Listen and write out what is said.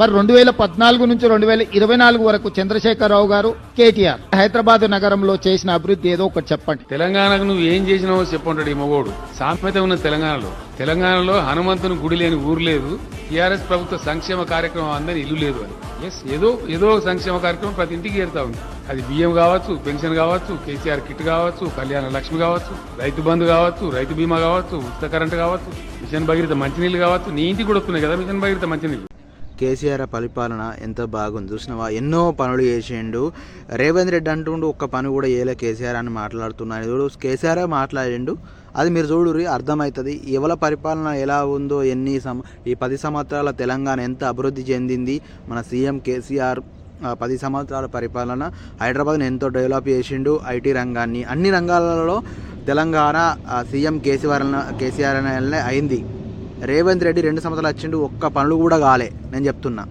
మరి రెండు వేల పద్నాలుగు నుంచి రెండు వేల ఇరవై నాలుగు వరకు చంద్రశేఖరరావు గారు కేటీఆర్. హైదరాబాద్ నగరంలో చేసిన అభివృద్ధి ఏదో ఒకటి చెప్పండి. తెలంగాణకు నువ్వు ఏం చేసినావో చెప్పంటాడు ఈ మగోడు. సామ్యత ఉన్న తెలంగాణలో. తెలంగాణలో హనుమంతుని గుడి లేని ఊరు లేదు. టీఆర్ఎస్ ప్రభుత్వ సంక్షేమ కార్యక్రమం అందని ఇల్లు లేదు అని. ఎస్ ఏదో ఏదో సంక్షేమ కార్యక్రమం ప్రతి ఇంటికి చేరుతా ఉంది. అది బియ్యం కావచ్చు పెన్షన్ కావచ్చు కేసీఆర్ కిట్ కావచ్చు కళ్యాణ లక్ష్మి కావచ్చు రైతు బంధు కావచ్చు రైతు బీమా కావచ్చు ఉచిత కరెంట్ కావచ్చు మిషన్ భగీరథ మంచినీళ్ళు కావచ్చు. నీ ఇంటికి కూడా వస్తున్నాయి కదా మిషన్ భగీరథ మంచినీళ్ళు? కేసీఆర్ పరిపాలన ఎంత బాగుంది. చూసినవా? ఎన్నో పనులు చేసిండు. రేవంత్ రెడ్డి అంటుండు ఒక్క పని కూడా ఏలే కేసీఆర్ అని మాట్లాడుతున్నాడు చూడు కేసీఆర్ మాట్లాడిండు. అది మీరు చూడుర్రి అర్థమవుతుంది ఎవల పరిపాలన ఎలా ఉందో ఎన్ని సం ఈ పది సంవత్సరాల తెలంగాణ ఎంత అభివృద్ధి చెందింది. మన సీఎం కేసీఆర్ పది సంవత్సరాల పరిపాలన హైదరాబాద్ని ఎంతో డెవలప్ చేసిండు ఐటీ రంగాన్ని. అన్ని రంగాలలో తెలంగాణ సీఎం కేసీఆర్ కేసీఆర్ అనే అయింది. రేవంత్ రెడ్డి రెండు సంవత్సరాలు వచ్చిండు ఒక్క పనులు కూడా కాలే. నేను చెప్తున్నా.